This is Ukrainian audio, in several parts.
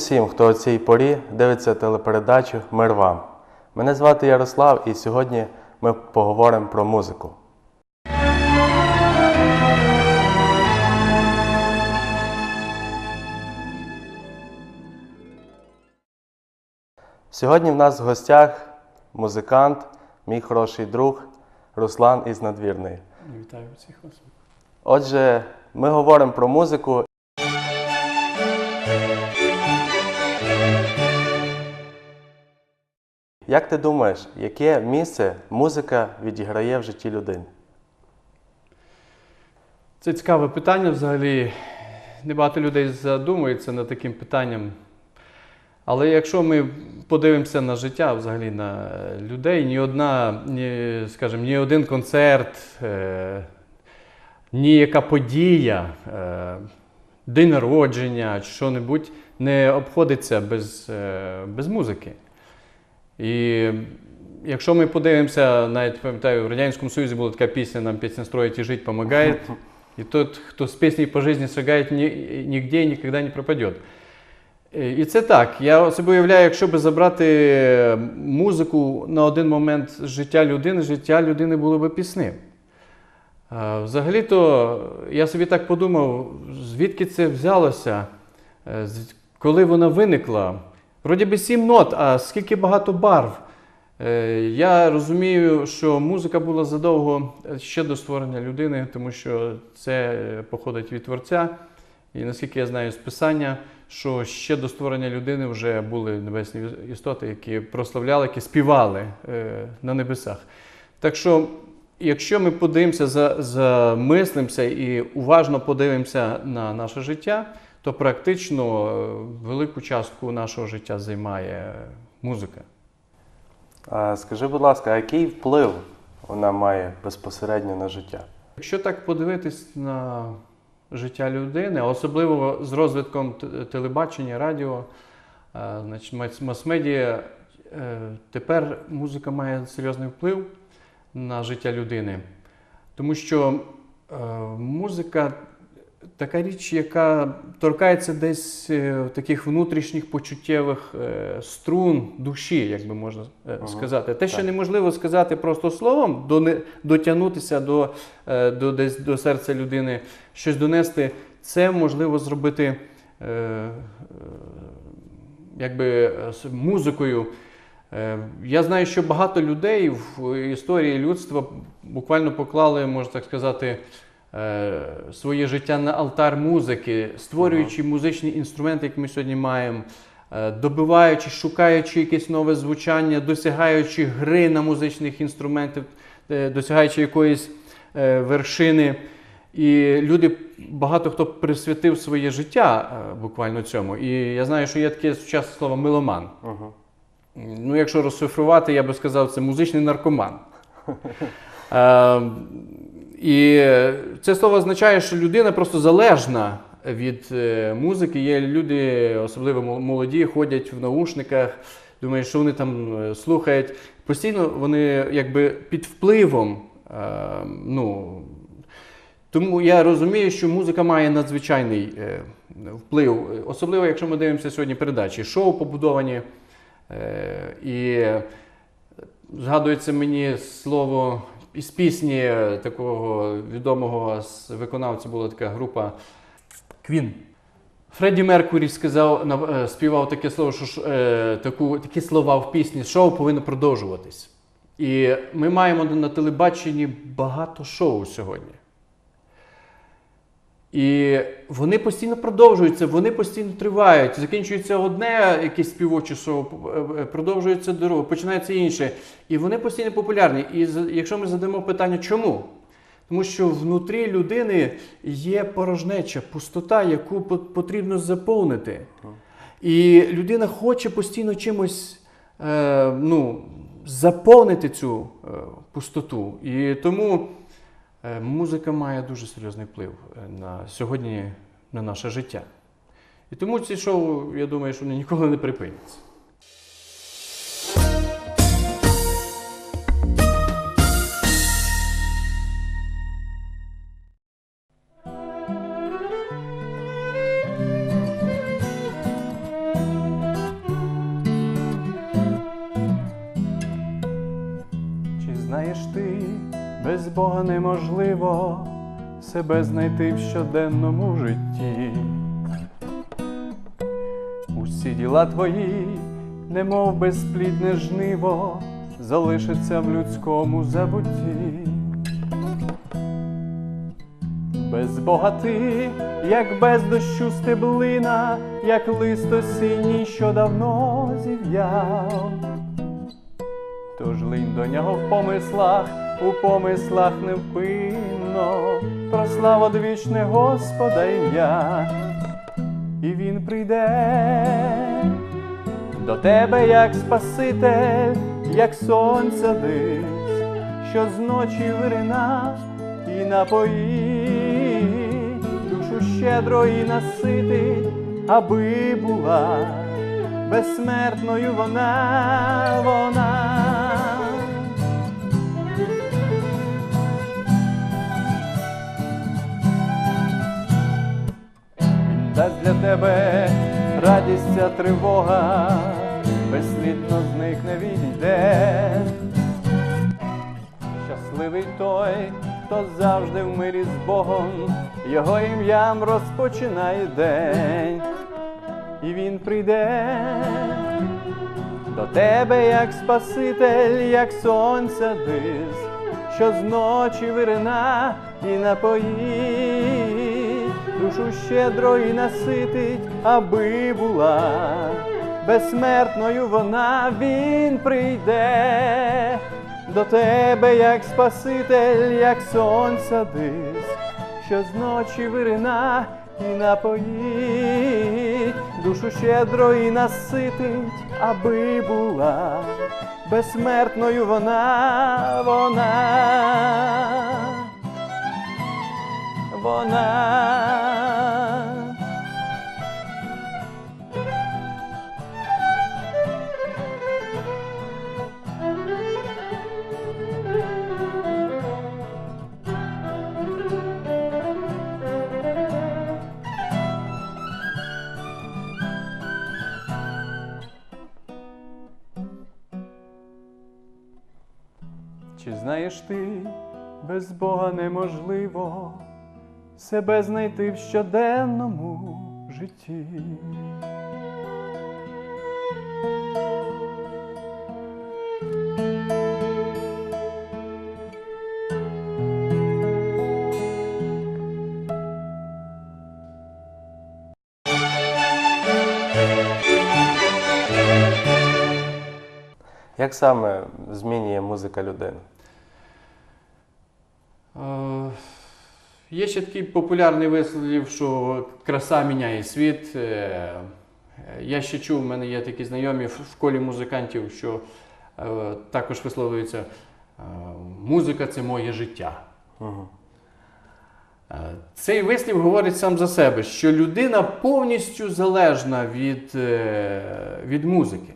Усім, хто у цій порі дивиться телепередачу Мир вам. Мене звати Ярослав, і сьогодні ми поговоримо про музику. Сьогодні в нас в гостях музикант, мій хороший друг Руслан із Надвірної. Вітаю всіх вас. Отже, ми говоримо про музику. Як ти думаєш, яке місце музика відіграє в житті людини? Це цікаве питання взагалі. Небагато людей задумується над таким питанням. Але якщо ми подивимося на життя, взагалі на людей, ні одна, ні, скажімо, ні один концерт, е, ні яка подія, е, день народження що-небудь не обходиться без, е, без музики. І якщо ми подивимося, навіть пам'ятаю, в Радянському Союзі була така пісня «Нам пісня строїть і жить помогает». И тот, хто з піснею по житті ні, нігде і ніколи не пропаде. І це так. Я собі уявляю, якщо би забрати музику на один момент з життя людини, життя людини було би пісним. Взагалі-то я собі так подумав, звідки це взялося, Е, коли вона виникла. Вроді би сім нот, а скільки багато барв. Е, Я розумію, що музика була задовго ще до створення людини, тому що це походить від творця. І наскільки я знаю з писання, що ще до створення людини вже були небесні істоти, які прославляли, які співали е, на небесах. Так що, якщо ми подивимося, замислимося і уважно подивимося на наше життя, то практично е, велику частку нашого життя займає музика. А скажи, будь ласка, а який вплив вона має безпосередньо на життя? Якщо так подивитись на життя людини, особливо з розвитком телебачення, радіо, е, значить, мас-медіа, е, тепер музика має серйозний вплив на життя людини. Тому що музика така річ, яка торкається десь е, таких внутрішніх почуттєвих е, струн душі, як би можна е, Ага, сказати. Те, що так. неможливо сказати просто словом, дотягнутися до, до, десь до серця людини, щось донести, це можливо зробити якби музикою. Я знаю, що багато людей в історії людства буквально поклали, можна так сказати, своє життя на алтар музики, створюючи музичні інструменти, як ми сьогодні маємо, е, добиваючи, шукаючи якесь нове звучання, досягаючи гри на музичних інструментах, е, досягаючи якоїсь е, вершини. І люди, багато хто присвятив своє життя е, буквально цьому. І я знаю, що є таке сучасне слово меломан. Угу. Ну, якщо розшифрувати, я би сказав, це музичний наркоман. І це слово означає, що людина просто залежна від е, музики. Є люди, особливо молоді, ходять в наушниках, думають, що вони там е, слухають. Постійно вони якби під впливом. е, ну, тому я розумію, що музика має надзвичайний е, вплив, особливо якщо ми дивимося сьогодні передачі. Шоу побудовані. Е, і згадується мені слово із пісні такого відомого виконавця була така група Квін. Фредді Меркурі сказав, е, співав таке слово, що е, таку, такі слова в пісні шоу повинно продовжуватись. І ми маємо на телебаченні багато шоу сьогодні. І вони постійно продовжуються, вони постійно тривають. Закінчується одне якесь співоче е, продовжується друге, починається інше. І вони постійно популярні. І якщо ми задамо питання, чому? Тому що внутрі людини є порожнеча, пустота, яку потрібно заповнити. І людина хоче постійно чимось е, ну, заповнити цю е, пустоту. І тому музика має дуже серйозний вплив е, на сьогодні на наше життя. І тому ці шоу, я думаю, що вони ніколи не припиняться. Бога неможливо себе знайти в щоденному житті. Усі діла твої, немов безплідне жниво, залишаться в людському забутті. Без Бога ти, як без дощу стеблина, як лист осінній, що давно зів'яв. Тож линь до нього в помислах, у помислах невпинно, прослав одвічне Господа ім'я, і він прийде до тебе, як Спаситель, як сонця десь, що зночі вирина і напоїть, душу щедро і наситить, аби була. Безсмертною вона, вона. Тебе радість ця тривога, безслідно зникне відійде. Щасливий той, хто завжди в мирі з Богом, його ім'ям розпочинає день, і він прийде до тебе, як Спаситель, як сонця дис, що зночі вирина і напоїть, душу щедро і наситить, аби була. Безсмертною вона, він прийде. До тебе, як Спаситель, як сонця дис, що зночі вирина і напоїть, душу щедро і наситить, аби була. Безсмертною вона, вона, вона. Знаєш ти, без Бога неможливо себе знайти в щоденному житті? Як саме змінює музика людину? Є ще такий популярний вислів, що краса міняє світ. Е, Я ще чув, в мене є такі знайомі в школі музикантів, що е, також висловлюються е, музика це моє життя. Е, Цей вислів говорить сам за себе, що людина повністю залежна від, від музики.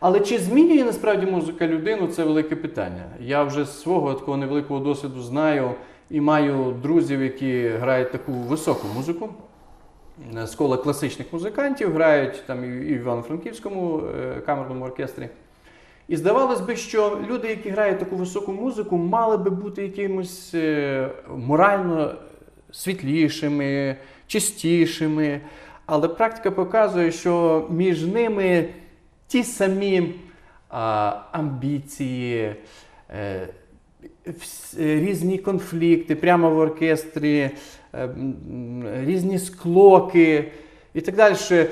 Але чи змінює насправді музика людину, це велике питання. Я вже з свого такого невеликого досвіду знаю і маю друзів, які грають таку високу музику. З кола класичних музикантів грають там і в Івано-Франківському е, камерному оркестрі. І здавалось би, що люди, які грають таку високу музику, мали би бути якимось е, морально світлішими, чистішими. Але практика показує, що між ними ті самі а, амбіції, е, е, різні конфлікти прямо в оркестрі, е, різні склоки і так далі. Е,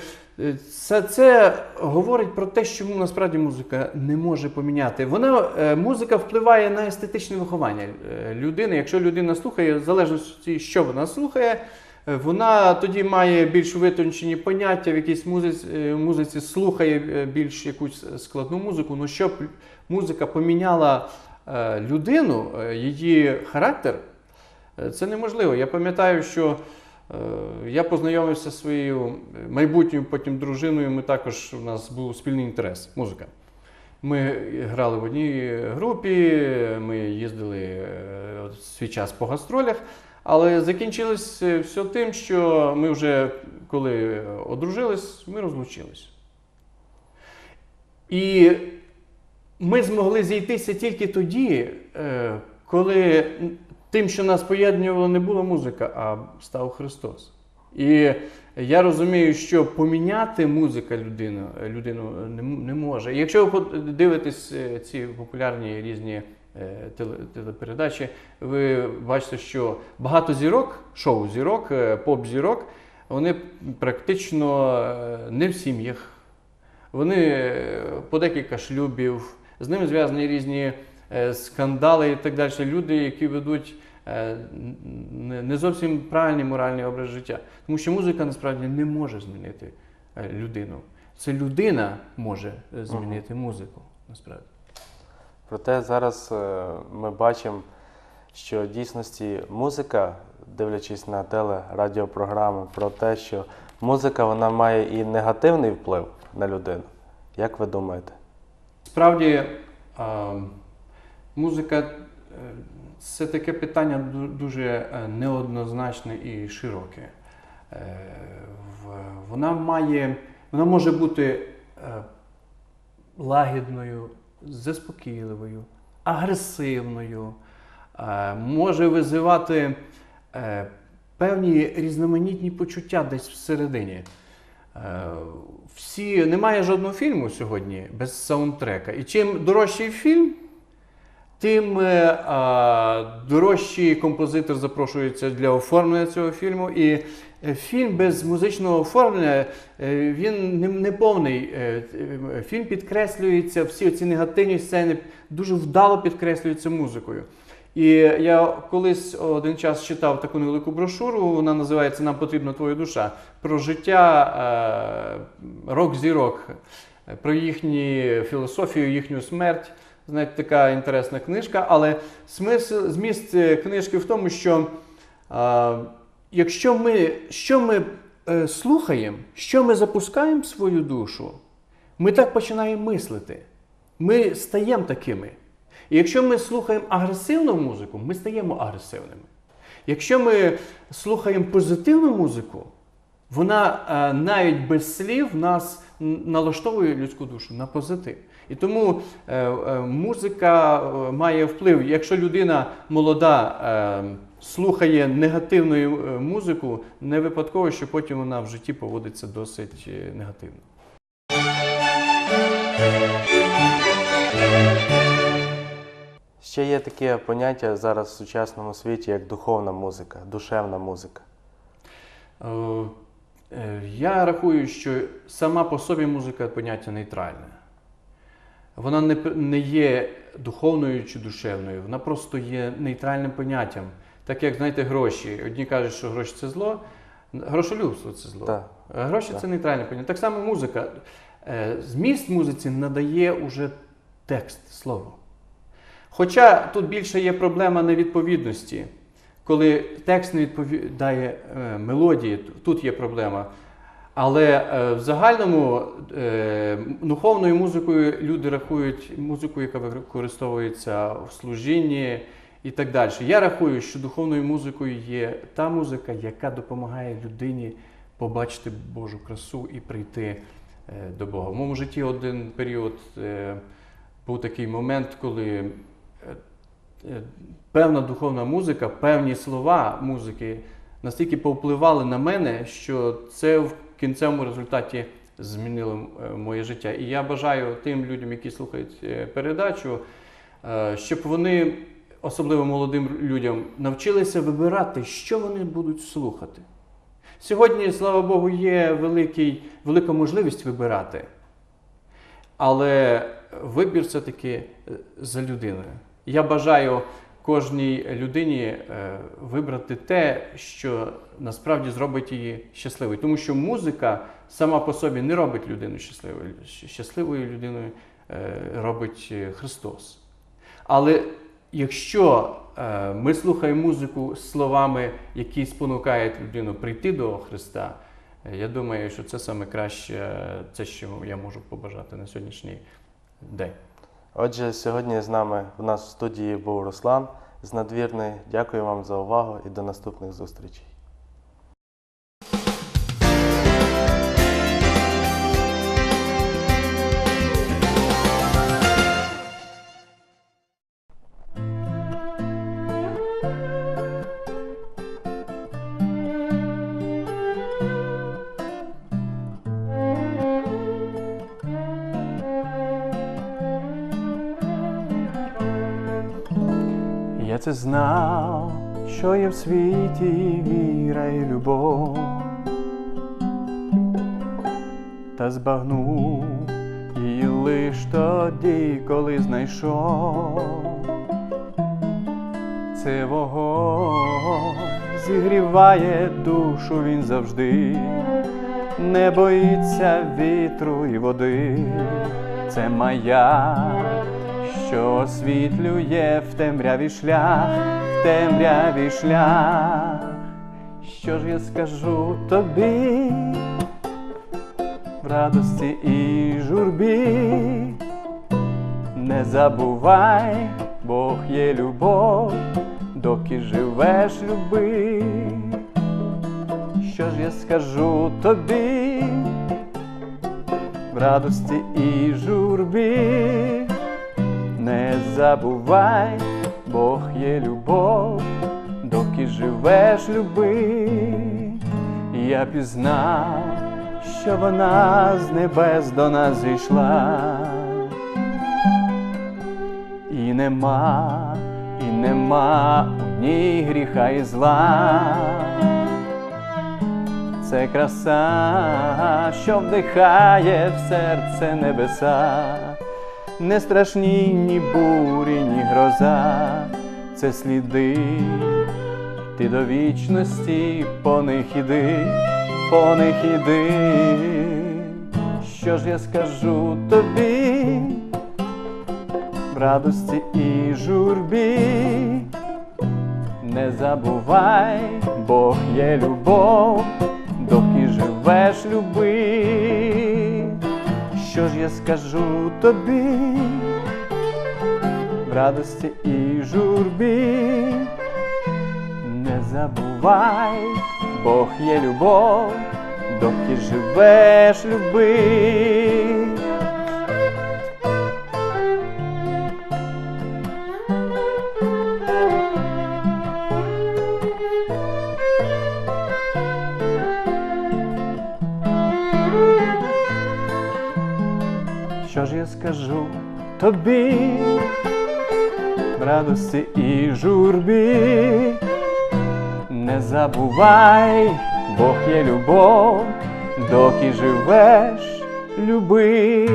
Це, це говорить про те, що насправді музика не може поміняти. Вона е, музика впливає на естетичне виховання е, людини. Якщо людина слухає, в залежності, що вона слухає, е, вона тоді має більш витончені поняття в якійсь музиці, е, музиці слухає е, більш якусь складну музику. Ну щоб музика поміняла е, людину, е, її характер, е, це неможливо. Я пам'ятаю, що е, я познайомився зі своєю майбутньою потім дружиною. Ми також у нас був спільний інтерес музика. Ми грали в одній групі, ми їздили е, свій час по гастролях, але закінчилось е, все тим, що ми вже коли одружились, ми розлучились. І ми змогли зійтися тільки тоді, е, коли тим, що нас поєднувало, не була музика, а став Христос. І я розумію, що поміняти музика людину, людину не, може. І якщо ви подивитесь е, ці популярні різні е, телепередачі, ви бачите, що багато зірок, шоу зірок, поп-зірок, вони практично не в сім'ях. Вони по декілька шлюбів, з ними зв'язані різні е, скандали і так далі. Люди, які ведуть е, не- зовсім правильний моральний образ життя. Тому що музика насправді не може змінити е, людину. Це людина може змінити музику. Насправді. Проте зараз ми бачимо, що в дійсності музика, дивлячись на телерадіопрограми, про те, що музика вона має і негативний вплив на людину. Як ви думаєте? Справді, музика е, це таке питання дуже е, неоднозначне і широке. Е, Вона має, вона може бути е, лагідною, заспокійливою, агресивною, е, може визивати е, певні різноманітні почуття десь всередині. Е, Всі, немає жодного фільму сьогодні без саундтрека. І чим дорожчий фільм, тим е, дорожчий композитор запрошується для оформлення цього фільму. І е, фільм без музичного оформлення він не, повний. Фільм підкреслюється, всі ці негативні сцени дуже вдало підкреслюються музикою. І я колись один час читав таку невелику брошуру, вона називається Нам потрібна твоя душа про життя е, рок-зірок, е, про їхню філософію, їхню смерть. Знаєте, така інтересна книжка, але смисл, зміст книжки в тому, що е, якщо ми, що ми е, слухаємо, що ми запускаємо в свою душу, ми так починаємо мислити. Ми стаємо такими. І якщо ми слухаємо агресивну музику, ми стаємо агресивними. Якщо ми слухаємо позитивну музику, вона е, навіть без слів нас налаштовує людську душу на позитив. І тому е, е, музика має вплив. Якщо людина молода слухає негативну музику, не випадково, що потім вона в житті поводиться досить негативно. Ще є таке поняття зараз в сучасному світі, як духовна музика, душевна музика. Е, е, Я рахую, що сама по собі музика поняття нейтральне. Вона не, не є духовною чи душевною, вона просто є нейтральним поняттям. Так як, знаєте, гроші. Одні кажуть, що гроші це зло, грошолюбство це зло. Так. Гроші Так. це нейтральне поняття. Так само музика. Е, Зміст музиці надає уже текст, слово. Хоча тут більше є проблема невідповідності. Коли текст не відповідає е, мелодії, тут є проблема. Але е, в загальному е, духовною музикою люди рахують музику, яка використовується в служінні і так далі. Я рахую, що духовною музикою є та музика, яка допомагає людині побачити Божу красу і прийти до Бога. В моєму житті один період був такий момент, коли певна духовна музика, певні слова музики настільки повпливали на мене, що це в кінцевому результаті змінило е, моє життя. І я бажаю тим людям, які слухають е, передачу, е, щоб вони, особливо молодим людям, навчилися вибирати, що вони будуть слухати. Сьогодні, слава Богу, є великий, велика можливість вибирати. Але вибір все-таки е, за людиною. Я бажаю кожній людині е, вибрати те, що насправді зробить її щасливою. Тому що музика сама по собі не робить людину щасливою. Щасливою людиною е, робить е, Христос. Але якщо ми слухаємо музику словами, які спонукають людину прийти до Христа, я думаю, що це саме краще, це, що я можу побажати на сьогоднішній день. Отже, сьогодні з нами в нас в студії був Руслан з надвірний. Дякую вам за увагу і до наступних зустрічей. Ти знав, що є в світі віра і любов, та збагнув її лиш тоді, коли знайшов. Це вогонь зігріває душу він завжди, не боїться вітру і води, це маяк, що освітлює в темряві шлях, в темряві шлях. Що ж я скажу тобі в радості і журбі? Не забувай, Бог є любов, доки живеш, люби. Що ж я скажу тобі в радості і журбі? Не забувай, Бог є любов, доки живеш, люби. Я пізнав, що вона з небес до нас зійшла. І нема, і нема у ній гріха і зла. Це краса, що вдихає в серце небеса, не страшні ні бурі, ні гроза, це сліди, ти до вічності по них іди, по них іди. Що ж я скажу тобі? в радості і журбі. Не забувай, Бог є любов, доки живеш, люби. Що ж я скажу тобі в радості і журбі? Не забувай, Бог є любов, доки живеш, люби. Скажу тобі радості і журбі? Не забувай, Бог є любов, доки живеш, люби.